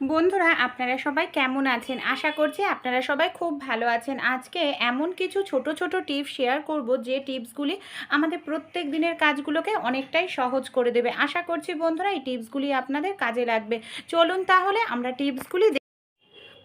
বন্ধুরা, আপনারা সবাই কেমন আছেন? আশা করছি আপনারা সবাই খুব ভালো আছেন। আজকে এমন কিছু ছোট ছোট টিপস শেয়ার করব যে টিপসগুলি আমাদের প্রত্যেক দিনের কাজগুলোকে অনেকটাই সহজ করে দেবে। আশা করছি বন্ধুরা, এই টিপসগুলি আপনাদের কাজে লাগবে। চলুন তাহলে আমরা টিপসগুলি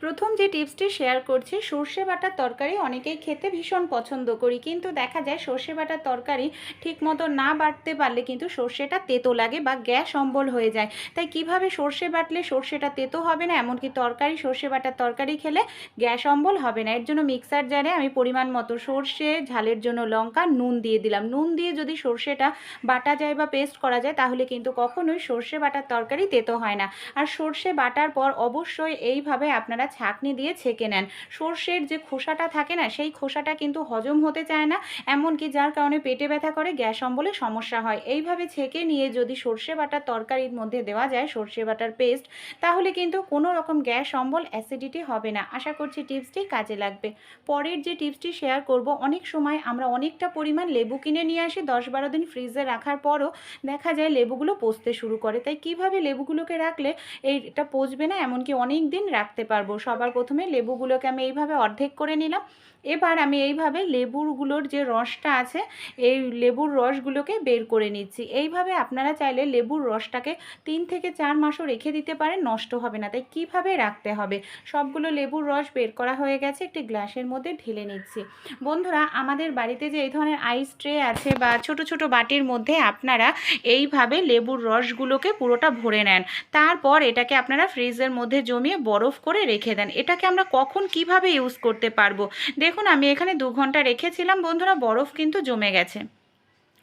প্রথম যে টিপসটি শেয়ার করছি, সর্ষে বাটার তরকারি অনেকেই খেতে ভীষণ পছন্দ করি, কিন্তু দেখা যায় সর্ষে বাটার তরকারি ঠিক মতো না বাটতে পারলে কিন্তু সর্ষেটা তেতো লাগে বা গ্যাস অম্বল হয়ে যায়। তাই কীভাবে সর্ষে বাটলে সর্ষেটা তেতো হবে না, এমনকি তরকারি, সর্ষে বাটার তরকারি খেলে গ্যাস অম্বল হবে না। এর জন্য মিক্সার জারে আমি পরিমাণ মতো সর্ষে, ঝালের জন্য লঙ্কা, নুন দিয়ে দিলাম। নুন দিয়ে যদি সর্ষেটা বাটা যায় বা পেস্ট করা যায়, তাহলে কিন্তু কখনোই সর্ষে বাটার তরকারি তেতো হয় না। আর সর্ষে বাটার পর অবশ্যই এইভাবে আপনারা ছাঁকনি দিয়ে ছেঁকে নেন। সর্ষের যে খোসাটা থাকে না, সেই খোসাটা কিন্তু হজম হতে চায় না, এমনকি যার কারণে পেটে ব্যথা করে, গ্যাস অম্বলে সমস্যা হয়। এইভাবে ছেঁকে নিয়ে যদি সর্ষে বাটার তরকারির মধ্যে দেওয়া যায়, সর্ষে বাটার পেস্ট, তাহলে কিন্তু কোনো রকম গ্যাস অম্বল অ্যাসিডিটি হবে না। আশা করছি টিপসটি কাজে লাগবে। পরের যে টিপসটি শেয়ার করব, অনেক সময় আমরা অনেকটা পরিমাণ লেবু কিনে নিয়ে আসি দশ বারো দিন ফ্রিজে রাখার পরও দেখা যায় লেবুগুলো পচতে শুরু করে। তাই কীভাবে লেবুগুলোকে রাখলে এইটা পচবে না, এমনকি অনেক দিন রাখতে পারব সবার প্রথমে লেবুগুলোকে আমি এইভাবে অর্ধেক করে নিলাম। এবার আমি এইভাবে লেবুরগুলোর যে রসটা আছে, এই লেবুর রসগুলোকে বের করে নিচ্ছি। এইভাবে আপনারা চাইলে লেবুর রসটাকে তিন থেকে চার মাসও রেখে দিতে পারেন, নষ্ট হবে না। তাই কীভাবে রাখতে হবে? সবগুলো লেবুর রস বের করা হয়ে গেছে, একটি গ্লাসের মধ্যে ঢেলে নিচ্ছি। বন্ধুরা, আমাদের বাড়িতে যে এই ধরনের আইস ট্রে আছে বা ছোট ছোট বাটির মধ্যে আপনারা এইভাবে লেবুর রসগুলোকে পুরোটা ভরে নেন। তারপর এটাকে আপনারা ফ্রিজের মধ্যে জমিয়ে বরফ করে রেখে দেন। এটাকে আমরা কখন কীভাবে ইউজ করতে পারব? দেখুন, আমি এখানে দু ঘণ্টা রেখেছিলাম। বন্ধুরা, বরফ কিন্তু জমে গেছে।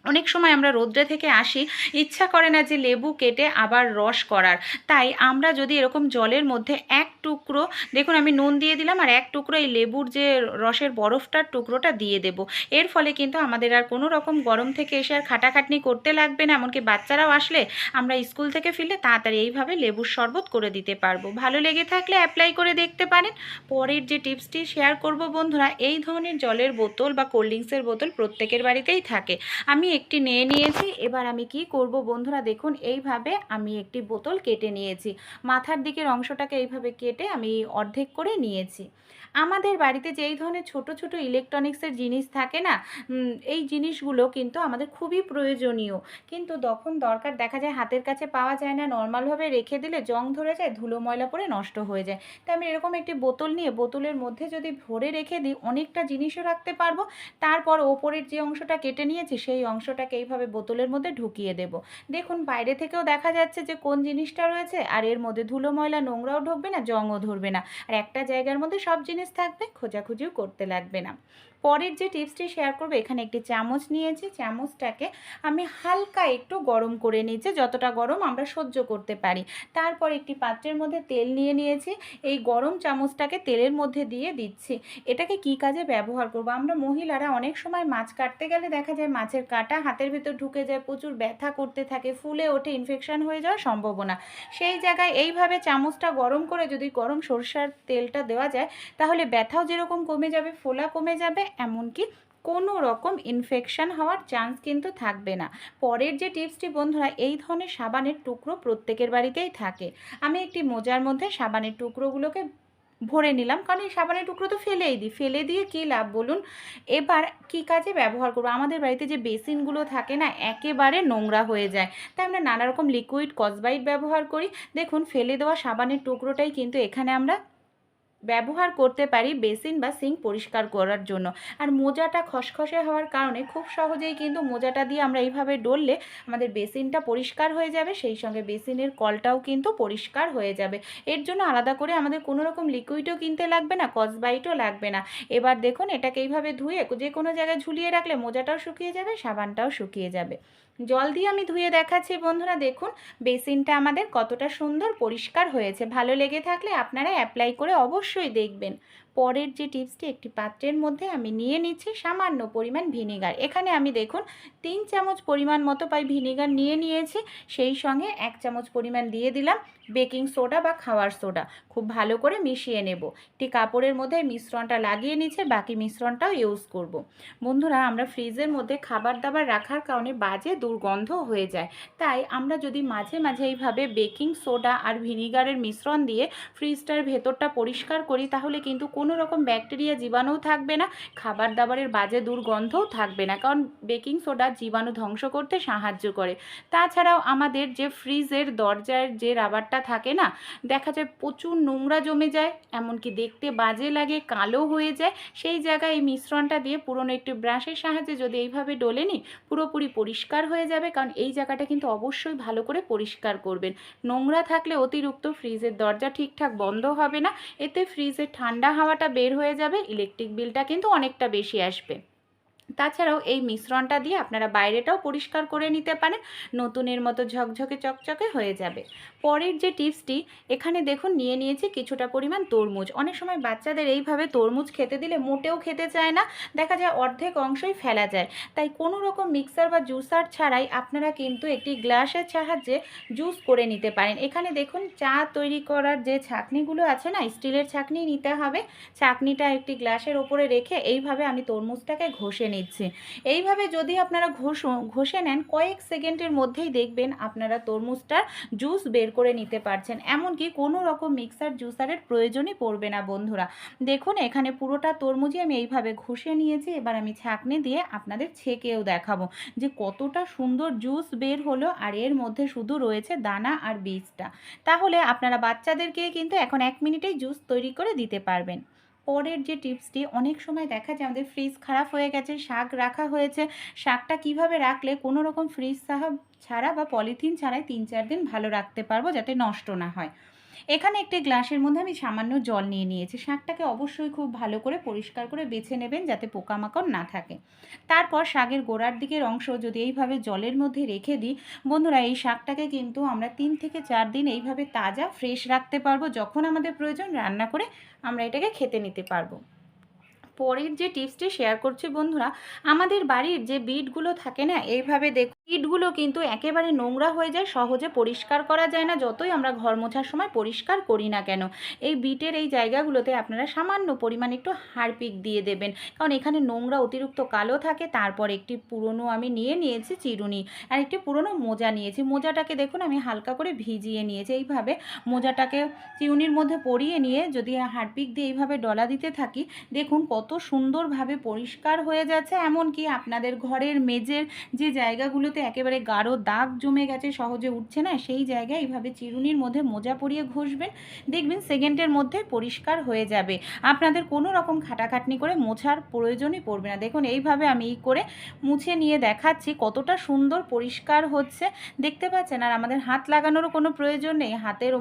অনেক সময় আমরা রোদ্রে থেকে আসি, ইচ্ছা করে না যে লেবু কেটে আবার রস করার। তাই আমরা যদি এরকম জলের মধ্যে এক টুকরো। দেখুন, আমি নুন দিয়ে দিলাম আর এক টুকরো এই লেবুর যে রসের বরফটার টুকরোটা দিয়ে দেব। এর ফলে কিন্তু আমাদের আর কোনো রকম গরম থেকে এসে আর খাটাখাটনি করতে লাগবে না, এমনকি বাচ্চারাও আসলে আমরা স্কুল থেকে ফিরলে তাড়াতাড়ি এইভাবে লেবুর শরবত করে দিতে পারব। ভালো লেগে থাকলে অ্যাপ্লাই করে দেখতে পারেন। পরের যে টিপসটি শেয়ার করব বন্ধুরা, এই ধরনের জলের বোতল বা কোল্ড ড্রিঙ্কসের বোতল প্রত্যেকের বাড়িতেই থাকে। আমি একটি নিয়ে নিয়েছি, এবার আমি কি করব বন্ধুরা, দেখুন, এইভাবে আমি একটি বোতল কেটে নিয়েছি। মাথার দিকের অংশটাকে এইভাবে কেটে আমি অর্ধেক করে নিয়েছি। আমাদের বাড়িতে যেই ধরনের ছোট ছোট ইলেকট্রনিক্সের জিনিস থাকে না এই জিনিসগুলো কিন্তু আমাদের খুবই প্রয়োজনীয়। কিন্তু তখন দরকার দেখা যায় হাতের কাছে পাওয়া যায় না নর্মালভাবে রেখে দিলে জং ধরে যায়, ধুলো, ময়লা পড়ে নষ্ট হয়ে যায়। তাই আমি এরকম একটি বোতল নিয়ে, বোতলের মধ্যে যদি ভরে রেখে দিই, অনেকটা জিনিসও রাখতে পারব। তারপর ওপরের যে অংশটা কেটে নিয়েছি, সেই অংশটাকে এইভাবে বোতলের মধ্যে ঢুকিয়ে দেব। দেখুন, বাইরে থেকেও দেখা যাচ্ছে যে কোন জিনিসটা রয়েছে, আর এর মধ্যে ধুলো, ময়লা, নোংরাও ঢুকবে না, জংও ধরবে না। আর একটা জায়গার মধ্যে সব জিনিস থাকবে খোঁজাখুঁজিও করতে লাগবে না। পরের যে টিপসটি শেয়ার করব, এখানে একটি চামচ নিয়েছি। চামচটাকে আমি হালকা একটু গরম করে নিয়েছি, যতটা গরম আমরা সহ্য করতে পারি। তারপর একটি পাত্রের মধ্যে তেল নিয়ে নিয়েছি। এই গরম চামচটাকে তেলের মধ্যে দিয়ে দিচ্ছি। এটাকে কি কাজে ব্যবহার করব? আমরা মহিলারা অনেক সময় মাছ কাটতে গেলে দেখা যায় মাছের কাঁটা হাতের ভিতর ঢুকে যায়, প্রচুর ব্যথা করতে থাকে, ফুলে ওঠে ইনফেকশন হয়ে যাওয়ার সম্ভাবনা। সেই জায়গায় এইভাবে চামচটা গরম করে যদি গরম সরষার তেলটা দেওয়া যায়, তাহলে ব্যথাও যেরকম কমে যাবে, ফোলা কমে যাবে এমনকি কোনো রকম ইনফেকশান হওয়ার চান্স কিন্তু থাকবে না। পরের যে টিপসটি বন্ধুরা, এই ধরনের সাবানের টুকরো প্রত্যেকের বাড়িতেই থাকে। আমি একটি মোজার মধ্যে সাবানের টুকরোগুলোকে ভরে নিলাম, কারণ এই সাবানের টুকরো তো ফেলেই দিই। ফেলে দিয়ে কী লাভ বলুন? এবার কি কাজে ব্যবহার করব? আমাদের বাড়িতে যে বেসিনগুলো থাকে না, একেবারে নোংরা হয়ে যায়। তাই আমরা নানারকম লিকুইড কসবাইট ব্যবহার করি। দেখুন, ফেলে দেওয়া সাবানের টুকরোটাই কিন্তু এখানে আমরা ব্যবহার করতে পারি বেসিন বা সিঙ্ক পরিষ্কার করার জন্য। আর মোজাটা খসখসে হওয়ার কারণে খুব সহজেই কিন্তু মোজাটা দিয়ে আমরা এইভাবে ডললে আমাদের বেসিনটা পরিষ্কার হয়ে যাবে, সেই সঙ্গে বেসিনের কলটাও কিন্তু পরিষ্কার হয়ে যাবে। এর জন্য আলাদা করে আমাদের কোনো রকম লিকুইডও কিনতে লাগবে না কসবাইটও লাগবে না। এবার দেখুন এটাকে এইভাবে ধুয়ে যে কোনো জায়গায় ঝুলিয়ে রাখলে মোজাটাও শুকিয়ে যাবে, সাবানটাও শুকিয়ে যাবে। জল দিয়ে আমি ধুয়ে দেখাচ্ছি বন্ধুরা, দেখুন বেসিনটা আমাদের কতটা সুন্দর পরিষ্কার হয়েছে। ভালো লেগে থাকলে আপনারা অ্যাপ্লাই করে অবশ্যই দেখবেন। পরের যে টিপসটি, একটি পাত্রের মধ্যে আমি নিয়ে নিচ্ছি সামান্য পরিমাণ ভিনিগার। এখানে আমি দেখুন, তিন চামচ পরিমাণ মতো পাই ভিনিগার নিয়ে নিয়েছি। সেই সঙ্গে এক চামচ পরিমাণ দিয়ে দিলাম বেকিং সোডা বা খাওয়ার সোডা। খুব ভালো করে মিশিয়ে নেব। একটি কাপড়ের মধ্যে মিশ্রণটা লাগিয়ে নিচ্ছে, বাকি মিশ্রণটাও ইউজ করব। বন্ধুরা, আমরা ফ্রিজের মধ্যে খাবার দাবার রাখার কারণে বাজে দুর্গন্ধ হয়ে যায়। তাই আমরা যদি মাঝে মাঝে এইভাবে বেকিং সোডা আর ভিনিগারের মিশ্রণ দিয়ে ফ্রিজটার ভেতরটা পরিষ্কার করি, তাহলে কিন্তু কোনো রকম ব্যাকটেরিয়া জীবাণুও থাকবে না খাবার দাবারের বাজে দুর্গন্ধও থাকবে না, কারণ বেকিং সোডা জীবাণু ধ্বংস করতে সাহায্য করে। তাছাড়াও আমাদের যে ফ্রিজের দরজার যে রাবারটা থাকে না, দেখা যায় প্রচুর নোংরা জমে যায়, এমনকি দেখতে বাজে লাগে, কালো হয়ে যায়, সেই জায়গায় এই মিশ্রণটা দিয়ে পুরনো একটি ব্রাশের সাহায্যে যদি এইভাবে ডলে নিই, পুরোপুরি পরিষ্কার হয়ে যাবে, কারণ এই জায়গাটা কিন্তু অবশ্যই ভালো করে পরিষ্কার করবেন। নোংরা থাকলে অতিরিক্ত ফ্রিজের দরজা ঠিকঠাক বন্ধ হবে না, এতে ফ্রিজের ঠান্ডা হাওয়াটা বের হয়ে যাবে ইলেকট্রিক বিলটা কিন্তু অনেকটা বেশি আসবে। তাছাড়াও এই মিশ্রণটা দিয়ে আপনারা বাইরেটাও পরিষ্কার করে নিতে পারেন, নতুনের মতো ঝকঝকে চকচকে হয়ে যাবে। পরের যে টিপসটি, এখানে দেখুন নিয়ে নিয়েছি কিছুটা পরিমাণ তরমুজ। অনেক সময় বাচ্চাদের এইভাবে তরমুজ খেতে দিলে মোটেও খেতে চায় না, দেখা যায় অর্ধেক অংশই ফেলা যায়। তাই কোনো রকম মিক্সার বা জুসার ছাড়াই আপনারা কিন্তু একটি গ্লাসের সাহায্যে জুস করে নিতে পারেন। এখানে দেখুন চা তৈরি করার যে ছাকনিগুলো আছে না, স্টিলের ছাকনি নিতে হবে। ছাকনিটা একটি গ্লাসের ওপরে রেখে এইভাবে আমি তরমুজটাকে ঘষে নিচ্ছি। এইভাবে যদি আপনারা ঘষ, ঘষে নেন, কয়েক সেকেন্ডের মধ্যেই দেখবেন আপনারা তরমুজটার জুস বের করে নিতে পারছেন। এমনকি কোনো রকম মিক্সার জুসারের প্রয়োজনই পড়বে না বন্ধুরা। দেখুন, এখানে পুরোটা তরমুজই আমি এইভাবে ঘষে নিয়েছি। এবার আমি ছাঁকনি দিয়ে আপনাদের ছেঁকেও দেখাবো যে কতটা সুন্দর জুস বের হলো আর এর মধ্যে শুধু রয়েছে দানা আর বীজটা। তাহলে আপনারা বাচ্চাদেরকে কিন্তু এখন এক মিনিটেই জুস তৈরি করে দিতে পারবেন। পরের যে টিপসটি, অনেক সময় দেখা যায় আমাদের ফ্রিজ খারাপ হয়ে গেছে, শাক রাখা হয়েছে, শাকটা কীভাবে রাখলে কোনো রকম ফ্রিজ সাহা ছাড়া বা পলিথিন ছাড়াই তিন চার দিন ভালো রাখতে পারব যাতে নষ্ট না হয়। এখানে একটি গ্লাসের মধ্যে আমি সামান্য জল নিয়ে নিয়েছি। শাকটাকে অবশ্যই খুব ভালো করে পরিষ্কার করে বেছে নেবেন যাতে পোকামাকড় না থাকে। তারপর শাকের গোড়ার দিকের অংশ যদি এইভাবে জলের মধ্যে রেখে দিই, বন্ধুরা, এই শাকটাকে কিন্তু আমরা তিন থেকে চার দিন এইভাবে তাজা, ফ্রেশ রাখতে পারব। যখন আমাদের প্রয়োজন, রান্না করে আমরা এটাকে খেতে নিতে পারব। পরের যে টিপসটি শেয়ার করছি বন্ধুরা, আমাদের বাড়ির যে বিটগুলো থাকে না, এইভাবে দেখুন বিটগুলো কিন্তু একেবারে নোংরা হয়ে যায়, সহজে পরিষ্কার করা যায় না, যতই আমরা ঘর মোছার সময় পরিষ্কার করি না কেন। এই বিটের এই জায়গাগুলোতে আপনারা সামান্য পরিমাণ একটু হারপিক দিয়ে দেবেন। কারণ এখানে নোংরা, অতিরিক্ত কালো থাকে, তারপর একটি পুরনো আমি নিয়ে নিয়েছি চিরুনি, আর একটি পুরনো মোজা নিয়েছি। মোজাটাকে দেখুন, আমি হালকা করে ভিজিয়ে নিয়েছি। এইভাবে মোজাটাকে চিরুনির মধ্যে পরিয়ে নিয়ে যদি হারপিক দিয়ে এইভাবে ডলা দিতে থাকি, দেখুন কত সুন্দরভাবে পরিষ্কার হয়ে যাচ্ছে, এমনকি আপনাদের ঘরের মেজের যে জায়গাগুলোতে একেবারে গাঢ় দাগ জমে গেছে, সহজে উঠছে না, সেই জায়গায় এইভাবে চিরুনির মধ্যে মোজা পরিয়ে ঘষবেন, দেখবেন সেকেন্ডের মধ্যে পরিষ্কার হয়ে যাবে। আপনাদের কোনো রকম খাটাখাটনি করে মোছার প্রয়োজনই পড়বে না। দেখুন, এইভাবে আমি করে মুছে নিয়ে দেখাচ্ছি কতটা সুন্দর পরিষ্কার হচ্ছে। দেখতে পাচ্ছেন, আর আমাদের হাত লাগানোরও কোনো প্রয়োজন নেই, হাতের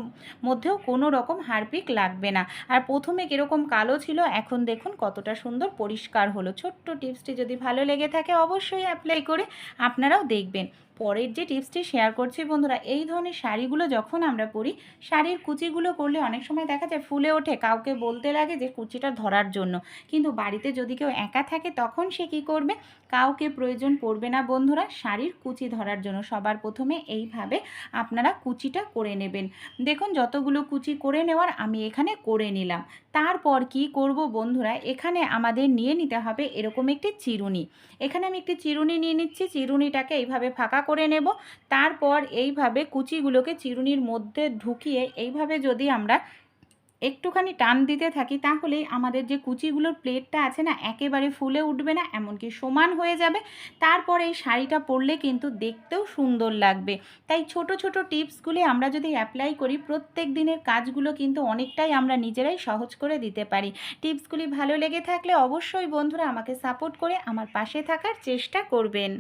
মধ্যেও কোনো রকম হারপিক লাগবে না। আর প্রথমে কীরকম কালো ছিল, এখন দেখুন কতটা সুন্দর পরিষ্কার হলো। ছোট্ট টিপসটি যদি ভালো লেগে থাকে অবশ্যই অ্যাপ্লাই করে আপনারাও দেখবেন। পরের যে টিপসটি শেয়ার করছি বন্ধুরা, এই ধরনের শাড়িগুলো যখন আমরা পরি, শাড়ির কুচিগুলো করলে অনেক সময় দেখা যায় ফুলে ওঠে, কাউকে বলতে লাগে যে কুচিটা ধরার জন্য। কিন্তু বাড়িতে যদি কেউ একা থাকে, তখন সে কী করবে? কাউকে প্রয়োজন পড়বে না বন্ধুরা, শাড়ির কুচি ধরার জন্য সবার প্রথমে এইভাবে আপনারা কুচিটা করে নেবেন। দেখুন, যতগুলো কুচি করে নেওয়ার আমি এখানে করে নিলাম। তারপর কি করব বন্ধুরা, এখানে আমাদের নিয়ে নিতে হবে এরকম একটি চিরুনি। এখানে আমি একটি চিরুনি নিয়ে নিচ্ছি, চিরুনিটাকে এইভাবে ফাঁকা করে নেব। তারপর এইভাবে কুচিগুলোকে চিরুনির মধ্যে ঢুকিয়ে এইভাবে যদি আমরা একটুখানি টান দিতে থাকি তাহলেই আমাদের যে কুচিগুলোর প্লেটটা আছে না, একেবারে ফুলে উঠবে না, এমনকি সমান হয়ে যাবে। তারপর এই শাড়িটা পরলে কিন্তু দেখতেও সুন্দর লাগবে। তাই ছোট ছোট টিপসগুলি আমরা যদি অ্যাপ্লাই করি, প্রত্যেক দিনের কাজগুলো কিন্তু অনেকটাই আমরা নিজেরাই সহজ করে দিতে পারি। টিপসগুলি ভালো লেগে থাকলে অবশ্যই বন্ধুরা আমাকে সাপোর্ট করে আমার পাশে থাকার চেষ্টা করবেন।